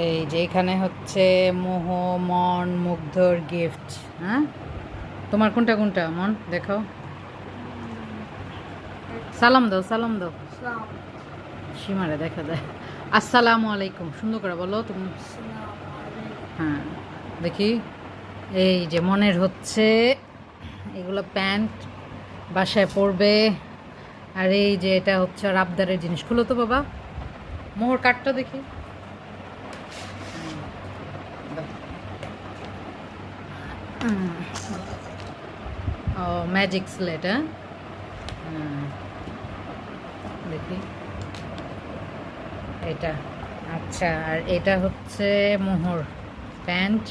এই যে এখানে হচ্ছে মোহ, মন, মুগ্ধর গিফট হ্যাঁ? তোমার কোনটা কোনটা? মন দেখো সালাম দাও সালাম দাও। সীমারে দেখা দেয় আসসালামু আলাইকুম। সুন্দর করে বলো তুমি হ্যাঁ দেখি। এই যে মনের হচ্ছে, এগুলো প্যান্ট বাসায় পরবে। আর এই যে এটা হচ্ছে রাবদারের আবদারের জিনিস। খুলো তো বাবা। মোহর কাঠটা দেখি। ও ম্যাজিক স্লেট হ্যাঁ। দেখি। এটা। আচ্ছা আর এটা হচ্ছে মোহর। প্যান্ট।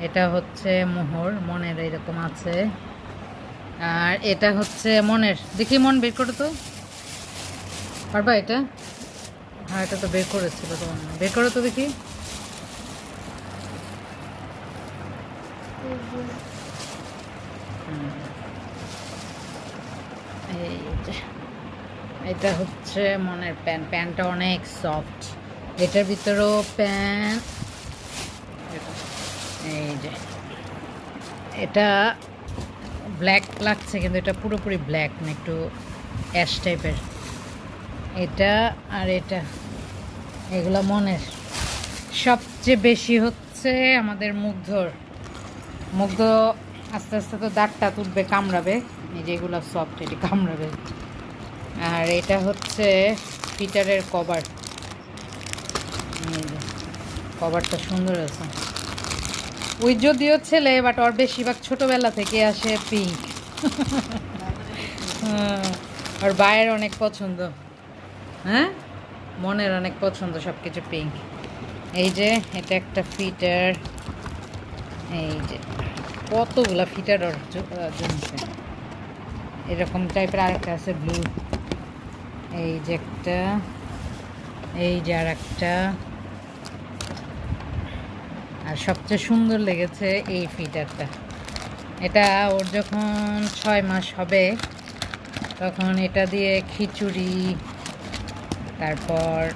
এটা হচ্ছে মোহর। মনের এরকম আছে। আর এটা হচ্ছে মনের। দেখি মন বের করো তো। পারবা এটা? হ্যাঁ এটা তো বের করেছিল তো হয়। বের করো তো দেখি। এই এটা হচ্ছে মনের প্যান্ট প্যান্টটা অনেক সফট এটার ভিতরেও প্যান্ট এই যে, এটা ব্ল্যাক লাগছে, কিন্তু এটা পুরোপুরি ব্ল্যাক না একটু অ্যাশ টাইপের এটা আর এটা, এগুলো মনের। সবচেয়ে বেশি হচ্ছে আমাদের মুগ্ধর। মুগ্ধ আস্তে আস্তে তো দাগটা তুলবে, কামড়াবে। এই যেগুলো সফট এটি কামড়াবে। আর এটা হচ্ছে পিটারের কভার কভারটা সুন্দর আছে। ওই যদিও ছেলে বাট ওর বেশিরভাগ ছোটবেলা থেকে আসে পিঙ্ক ওর বায়ের অনেক পছন্দ। হ্যাঁ? মনের অনেক পছন্দ সব কিছু পিঙ্ক এই যে, এটা একটা ফিটার এই যে। কতগুলা ফিটার ওর জ- আহ, জমছে? এরকম টাইপের আরেকটা আছে ব্লু এই যে একটা এই যে আর একটা আর সবচেয়ে সুন্দর লেগেছে এই ফিটারটা। এটা ওর যখন ছয় মাস হবে তখন এটা দিয়ে খিচুড়ি তারপর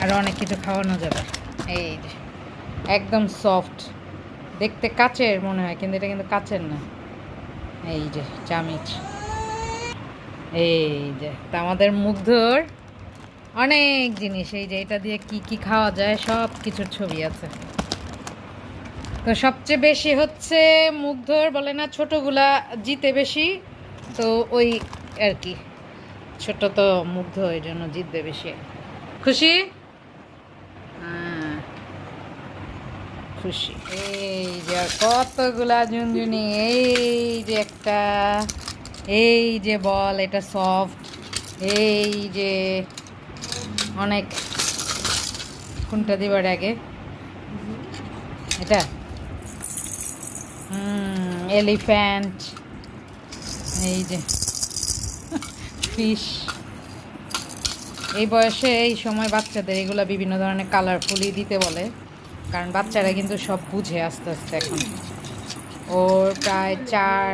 আরও অনেক কিছু খাওয়ানো যাবে। এই একদম সফট দেখতে কাচের মনে হয়, কিন্তু এটা কিন্তু কাচের না। এই যে, চামিচ। এই যে, তা আমাদের মুগ্ধর অনেক জিনিস। এই যে, এটা দিয়ে কি কি খাওয়া যায়, সব কিছুর ছবি আছে। তো সবচেয়ে বেশি হচ্ছে মুগ্ধর বলে না, ছোটগুলা জিতে বেশি। তো ওই আর কি, ছোট তো মুগ্ধ ওই জন্য জিতবে বেশি। খুশি? খুশি। এই যে কতগুলা ঝুনঝুনি, এই যে একটা, এই যে বল, এটা সফট এই যে অনেক, কোনটা দিবার আগে? এটা? এলিফ্যান্ট এই যে ফিশ এই বয়সে এই সময় বাচ্চাদের এগুলো বিভিন্ন ধরনের কালারফুলই দিতে বলে। কারণ বাচ্চারা কিন্তু সব বুঝে আস্তে আস্তে এখন। ওর প্রায় চার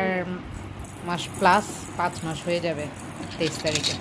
মাস প্লাস পাঁচ মাস হয়ে যাবে তেইশ তারিখে।